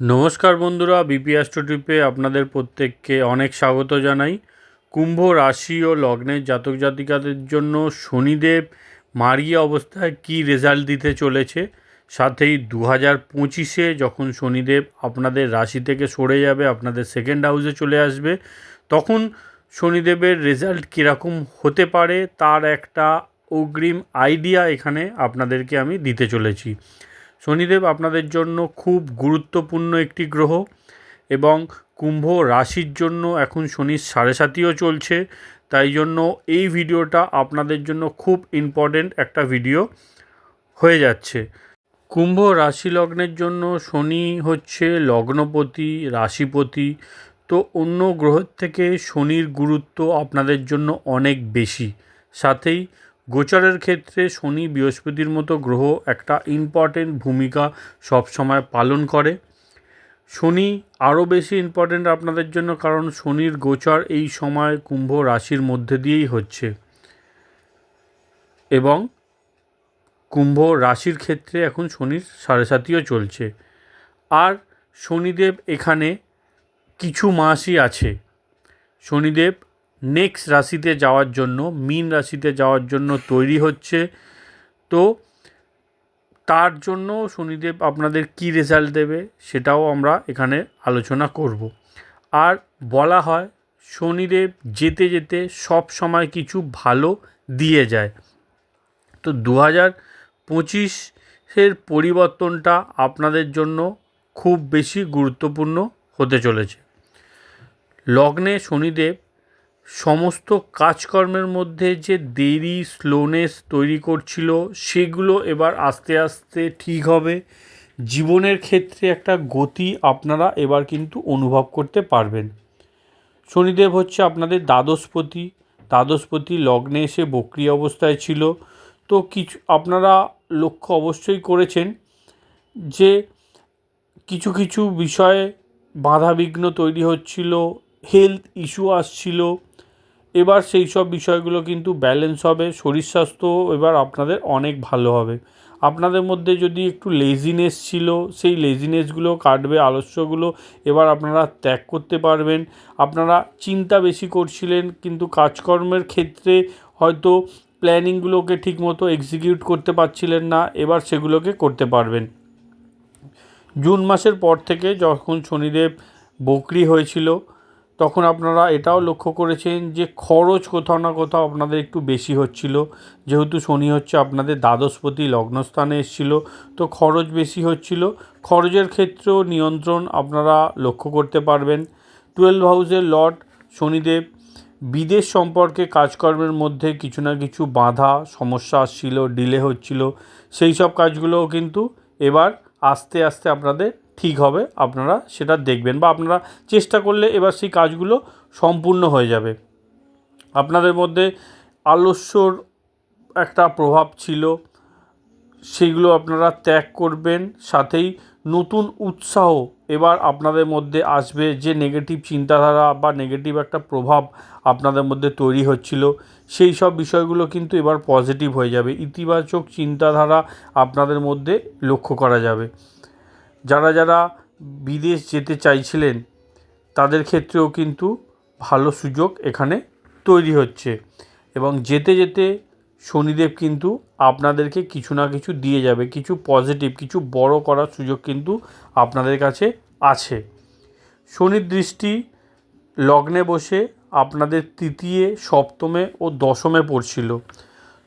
নমস্কার বন্ধুরা, BP astro ট্রিপে আপনাদের প্রত্যেককে অনেক স্বাগত জানাই। কুম্ভ রাশি ও লগ্নের জাতক জাতিকাদের জন্য শনিদেব মারিয়া অবস্থায় কি রেজাল্ট দিতে চলেছে? সাথেই দু হাজার পঁচিশে যখন শনিদেব আপনাদের রাশি থেকে সরে যাবে, আপনাদের সেকেন্ড হাউসে চলে আসবে, তখন শনিদেবের রেজাল্ট কীরকম হতে পারে তার একটা অগ্রিম আইডিয়া এখানে আপনাদেরকে আমি দিতে চলেছি। শনিদেব আপনাদের জন্য খুব গুরুত্বপূর্ণ একটি গ্রহ এবং কুম্ভ রাশির জন্য এখন শনির সাড়ে সাতিও চলছে। তাই জন্য এই ভিডিওটা আপনাদের জন্য খুব ইম্পর্টেন্ট একটা ভিডিও হয়ে যাচ্ছে। কুম্ভ রাশি লগ্নের জন্য শনি হচ্ছে লগ্নপতি, রাশিপতি। তো অন্য গ্রহের থেকে শনির গুরুত্ব আপনাদের জন্য অনেক বেশি। সাথেই গোচরের ক্ষেত্রে শনি বৃহস্পতির মতো গ্রহ একটা ইম্পর্টেন্ট ভূমিকা সবসময় পালন করে। শনি আরও বেশি ইম্পর্টেন্ট আপনাদের জন্য কারণ শনির গোচর এই সময় কুম্ভ রাশির মধ্যে দিয়েই হচ্ছে। এবং কুম্ভ রাশির ক্ষেত্রে এখন শনির সাড়ে সাতিও চলছে। আর শনিদেব এখানে কিছু মাসই আছে। শনিদেব নেক্সট রাশিতে যাওয়ার জন্য, মিন রাশিতে যাওয়ার জন্য তৈরি হচ্ছে। তো তার জন্য শনিদেব আপনাদের কি রেজাল্ট দেবে সেটাও আমরা এখানে আলোচনা করব। আর বলা হয়, শনিদেব যেতে যেতে সব সময় কিছু ভালো দিয়ে যায়। তো দু হাজার পঁচিশের পরিবর্তনটা আপনাদের জন্য খুব বেশি গুরুত্বপূর্ণ হতে চলেছে। লগ্নে শনিদেব সমস্ত কাজকর্মের মধ্যে যে দেরি স্লোনেস তৈরি করছিল, সেগুলো এবার আস্তে আস্তে ঠিক হবে। জীবনের ক্ষেত্রে একটা গতি আপনারা এবার কিন্তু অনুভব করতে পারবেন। শনিদেব হচ্ছে আপনাদের দ্বাদশপতি। দ্বাদশপতি লগ্নে এসে বক্রি অবস্থায় ছিল। তো কিছু, আপনারা লক্ষ্য অবশ্যই করেছেন যে কিছু কিছু বিষয়ে বাধাবিঘ্ন তৈরি হচ্ছিল হেলথ ইস্যু আসছিল। এবার সেই সব বিষয়গুলো কিন্তু ব্যালেন্স হবে, শরীর স্বাস্থ্য এবার আপনাদের অনেক ভালো হবে। আপনাদের মধ্যে যদি একটু লেজিনেস ছিল, সেই লেজিনেসগুলো কাটবে, আলস্যগুলো এবার আপনারা ত্যাগ করতে পারবেন। আপনারা চিন্তা বেশি করছিলেন, কিন্তু কাজকর্মের ক্ষেত্রে হয়তো প্ল্যানিংগুলোকে ঠিকমতো এক্সিকিউট করতে পারছিলেন না, এবার সেগুলোকে করতে পারবেন। জুন মাসের পর থেকে যখন শনিদেব বকরি হয়েছিল তখন আপনারা এটাও লক্ষ্য করেছেন যে খরচ কোথাও না কোথাও আপনাদের একটু বেশি হচ্ছিল। যেহেতু শনি হচ্ছে আপনাদের দ্বাদশপতি, লগ্নস্থানে এসেছিল, তো খরচ বেশি হচ্ছিল। খরচের ক্ষেত্রেও নিয়ন্ত্রণ আপনারা লক্ষ্য করতে পারবেন। টুয়েলভ হাউসের লর্ড শনিদেব বিদেশ সম্পর্কে কাজকর্মের মধ্যে কিছু না কিছু বাধা, সমস্যা আসছিল, ডিলে হচ্ছিল। সেই সব কাজগুলোও কিন্তু এবার আস্তে আস্তে আপনাদের ঠিক হবে, আপনারা সেটা দেখবেন বা আপনারা চেষ্টা করলে এবার সেই কাজগুলো সম্পূর্ণ হয়ে যাবে। আপনাদের মধ্যে আলস্যর একটা প্রভাব ছিল, সেগুলো আপনারা ত্যাগ করবেন, সাথেই নতুন উৎসাহ এবার আপনাদের মধ্যে আসবে, যে নেগেটিভ চিন্তাধারা বা নেগেটিভ একটা প্রভাব আপনাদের মধ্যে তৈরি হচ্ছিল, সেই সব বিষয়গুলো কিন্তু এবার পজিটিভ হয়ে যাবে। ইতিবাচক চিন্তাধারা আপনাদের মধ্যে লক্ষ্য করা যাবে। যারা যারা বিদেশ যেতে চাইছিলেন, তাদের ক্ষেত্রেও কিন্তু ভালো সুযোগ এখানে তৈরি হচ্ছে। এবং যেতে যেতে শনিদেব কিন্তু আপনাদেরকে কিছু না কিছু দিয়ে যাবে, কিছু পজিটিভ কিছু বড় করার সুযোগ কিন্তু আপনাদের কাছে আছে। শনির দৃষ্টি লগ্নে বসে আপনাদের তৃতীয়, সপ্তমে ও দশমে পড়ছিল।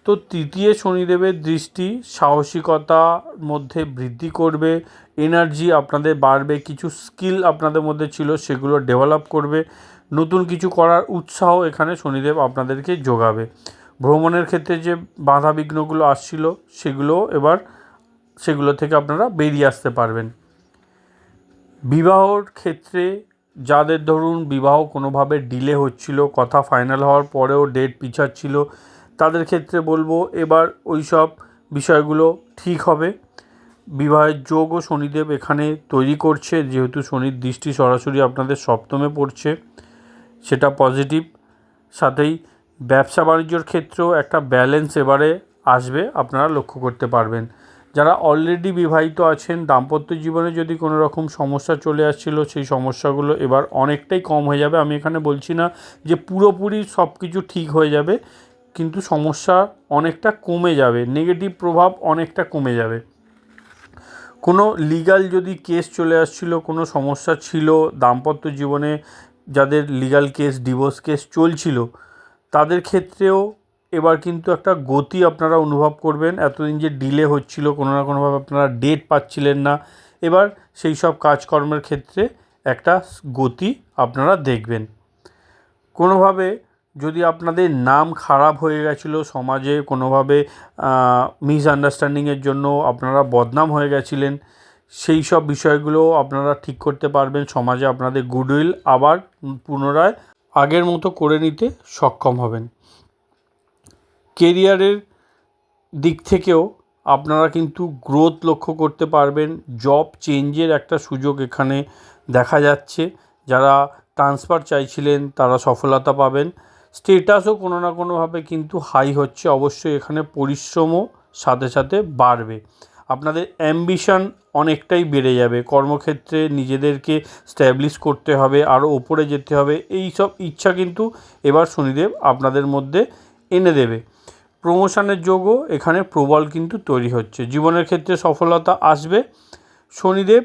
তো তৃতীয় শনিদেবের দৃষ্টি সাহসিকতার মধ্যে বৃদ্ধি করবে এনার্জি আপনাদের বাড়বে, কিছু স্কিল আপনাদের মধ্যে ছিল সেগুলো ডেভেলপ করবে, নতুন কিছু করার উৎসাহ এখানে শনিদেব আপনাদেরকে যোগাবে। ভ্রমণের ক্ষেত্রে যে বাধা বিঘ্নগুলো আসছিল সেগুলো এবার, সেগুলো থেকে আপনারা বেরিয়ে আসতে পারবেন। বিবাহর ক্ষেত্রে যাদের ধরুন বিবাহ কোনোভাবে ডিলে হচ্ছিল, কথা ফাইনাল হওয়ার পরেও ডেট পিছাচ্ছিল, তাদের ক্ষেত্রে বলব এবার ওই সব বিষয়গুলো ঠিক হবে। বিবাহের যোগও শনিদেব এখানে তৈরি করছে, যেহেতু শনির দৃষ্টি সরাসরি আপনাদের সপ্তমে পড়ছে, সেটা পজিটিভ সাথেই ব্যবসা বাণিজ্যর ক্ষেত্রেও একটা ব্যালেন্স এবারে আসবে, আপনারা লক্ষ্য করতে পারবেন। যারা অলরেডি বিবাহিত আছেন, দাম্পত্য জীবনে যদি কোনো রকম সমস্যা চলে আসছিল, সেই সমস্যাগুলো এবার অনেকটাই কম হয়ে যাবে। আমি এখানে বলছি না যে পুরোপুরি সব কিছু ঠিক হয়ে যাবে, কিন্তু সমস্যা অনেকটা কমে যাবে। নেগেটিভ প্রভাব অনেকটা কমে যাবে। কোনো লিগাল যদি কেস চলে আসছিল, কোনো সমস্যা ছিল, দাম্পত্য জীবনে যাদের লিগাল কেস ডিভোর্স কেস চলছিল, তাদের ক্ষেত্রেও এবার কিন্তু একটা গতি আপনারা অনুভব করবেন। এতদিন যে ডিলে হচ্ছিল, কোনো না কোনোভাবে আপনারা ডেট পাচ্ছিলেন না। এবার সেই সব কাজকর্মের ক্ষেত্রে একটা গতি আপনারা দেখবেন। কোনোভাবে যদি আপনাদের নাম খারাপ হয়ে গেছিল সমাজে কোনোভাবে মিসআন্ডারস্ট্যান্ডিংয়ের জন্য আপনারা বদনাম হয়ে গেছিলেন, সেই সব বিষয়গুলো আপনারা ঠিক করতে পারবেন। সমাজে আপনাদের গুডউইল আবার পুনরায় আগের মতো করে নিতে সক্ষম হবেন। কেরিয়ারের দিক থেকেও আপনারা কিন্তু গ্রোথ লক্ষ্য করতে পারবেন। জব চেঞ্জের একটা সুযোগ এখানে দেখা যাচ্ছে। যারা ট্রান্সফার চাইছিলেন তারা সফলতা পাবেন। স্টেটাসও কোনো না কোনোভাবে কিন্তু হাই হচ্ছে। অবশ্যই এখানে পরিশ্রমও সাথে সাথে বাড়বে। আপনাদের অ্যাম্বিশন অনেকটাই বেড়ে যাবে। কর্মক্ষেত্রে নিজেদেরকে স্ট্যাবলিশ করতে হবে আরও ওপরে যেতে হবে। এই সব ইচ্ছা কিন্তু এবার শনিদেব আপনাদের মধ্যে এনে দেবে। প্রমোশনের যোগও এখানে প্রবল কিন্তু তৈরি হচ্ছে। জীবনের ক্ষেত্রে সফলতা আসবে। শনিদেব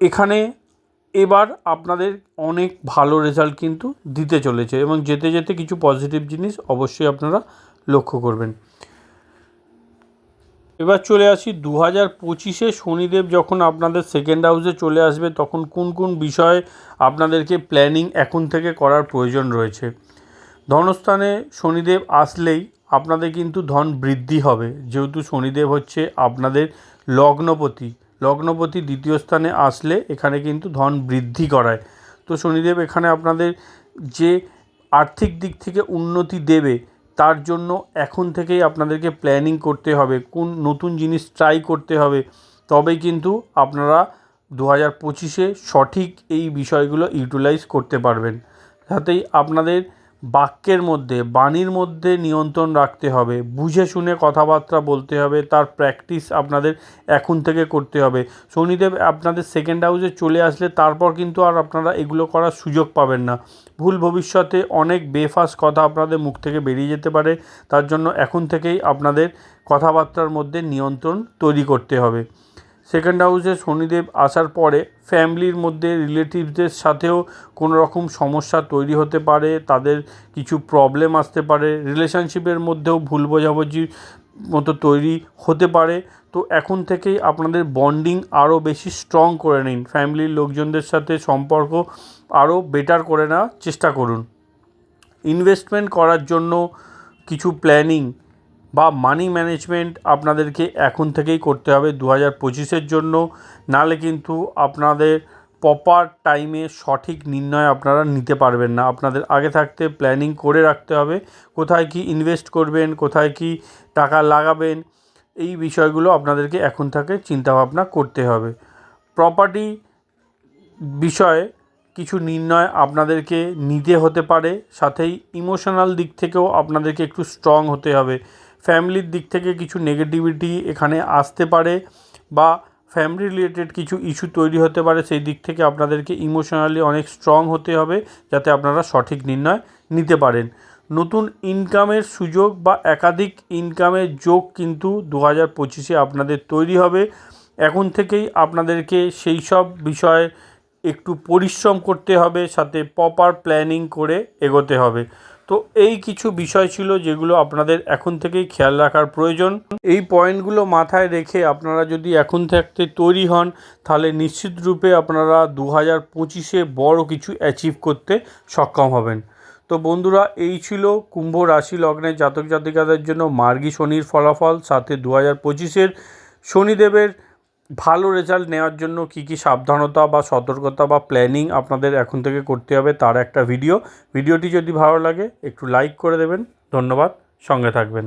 এখানে এবার আপনাদের অনেক ভালো রেজাল্ট কিন্তু দিতে চলেছে এবং যেতে যেতে কিছু পজিটিভ জিনিস অবশ্যই আপনারা লক্ষ্য করবেন। এবার চলে আসি দু হাজার পঁচিশে শনিদেব যখন আপনাদের সেকেন্ড হাউসে চলে আসবে, তখন কোন কোন বিষয়ে আপনাদেরকে প্ল্যানিং এখন থেকে করার প্রয়োজন রয়েছে? ধনস্থানে শনিদেব আসলেই আপনাদের কিন্তু ধন বৃদ্ধি হবে। যেহেতু শনিদেব হচ্ছে আপনাদের লগ্নপতি লগ্নপতি দ্বিতীয় স্থানে আসলে এখানে কিন্তু ধন বৃদ্ধি করায়। তো শনিদেব এখানে আপনাদের যে আর্থিক দিক থেকে উন্নতি দেবে, তার জন্য এখন থেকেই আপনাদেরকে প্ল্যানিং করতে হবে, কোন নতুন জিনিস ট্রাই করতে হবে। তবেই কিন্তু আপনারা দু হাজার পঁচিশে সঠিক এই বিষয়গুলো ইউটিলাইজ করতে পারবেন। যাতেই আপনাদের বাক্যের মধ্যে, বাণীর মধ্যে নিয়ন্ত্রণ রাখতে হবে। বুঝে শুনে কথাবার্তা বলতে হবে, তার প্র্যাকটিস আপনাদের এখন থেকে করতে হবে। শনিদেব আপনাদের সেকেন্ড হাউসে চলে আসলে তারপর কিন্তু আর আপনারা এগুলো করার সুযোগ পাবেন না। ভুল ভবিষ্যতে অনেক বেফাস কথা আপনাদের মুখ থেকে বেরিয়ে যেতে পারে। তার জন্য এখন থেকেই আপনাদের কথাবার্তার মধ্যে নিয়ন্ত্রণ তৈরি করতে হবে। সেকেন্ড হাউসে শনিদেব আসার পরে ফ্যামিলির মধ্যে রিলেটিভসদের সাথেও কোনো রকম সমস্যা তৈরি হতে পারে, তাদের কিছু প্রবলেম আসতে পারে রিলেশনশিপের মধ্যেও ভুল বোঝাবুঝির মতো তৈরি হতে পারে। তো এখন থেকেই আপনাদের বন্ডিং আরও বেশি স্ট্রং করে নিন। ফ্যামিলির লোকজনদের সাথে সম্পর্ক আরও বেটার করে নেওয়ার চেষ্টা করুন। ইনভেস্টমেন্ট করার জন্য কিছু প্ল্যানিং বা মানি ম্যানেজমেন্ট আপনাদেরকে এখন থেকেই করতে হবে দু হাজার পঁচিশের জন্য। নাহলে কিন্তু আপনাদের প্রপার টাইমে সঠিক নির্ণয় আপনারা নিতে পারবেন না। আপনাদের আগে থাকতে প্ল্যানিং করে রাখতে হবে, কোথায় কি ইনভেস্ট করবেন, কোথায় কি টাকা লাগাবেন, এই বিষয়গুলো আপনাদেরকে এখন থেকে চিন্তাভাবনা করতে হবে। প্রপার্টি বিষয়ে কিছু নির্ণয় আপনাদেরকে নিতে হতে পারে, সাথেই ইমোশনাল দিক থেকেও আপনাদেরকে একটু স্ট্রং হতে হবে। ফ্যামিলির দিক থেকে কিছু নেগেটিভিটি এখানে আসতে পারে বা ফ্যামিলি রিলেটেড কিছু ইস্যু তৈরি হতে পারে, সেই দিক থেকে আপনাদেরকে ইমোশনালি অনেক স্ট্রং হতে হবে যাতে আপনারা সঠিক নির্ণয় নিতে পারেন। নতুন ইনকামের সুযোগ বা একাধিক ইনকামের যোগ কিন্তু দু হাজার পঁচিশে আপনাদের তৈরি হবে। এখন থেকেই আপনাদেরকে সেই সব বিষয়ে একটু পরিশ্রম করতে হবে, সাথে প্রপার প্ল্যানিং করে এগোতে হবে। তো এই কিছু বিষয় ছিল যেগুলো আপনাদের এখন থেকেই খেয়াল রাখার প্রয়োজন। এই পয়েন্টগুলো মাথায় রেখে আপনারা যদি এখন থাকতে তৈরি হন, তাহলে নিশ্চিত রূপে আপনারা দু হাজার পঁচিশে বড় কিছু অ্যাচিভ করতে সক্ষম হবেন। তো বন্ধুরা, এই ছিল কুম্ভ রাশি লগ্নের জাতক জাতিকাদের জন্য মার্গী শনির ফলাফল, সাথে দু হাজার পঁচিশের শনিদেবের ভালো রেজাল্ট নেওয়ার জন্য কি কি সাবধানতা বা সতর্কতা বা প্ল্যানিং আপনাদের এখন থেকে করতে হবে তার একটা ভিডিও ভিডিওটি যদি ভালো লাগে, একটু লাইক করে দেবেন। ধন্যবাদ। সঙ্গে থাকবেন।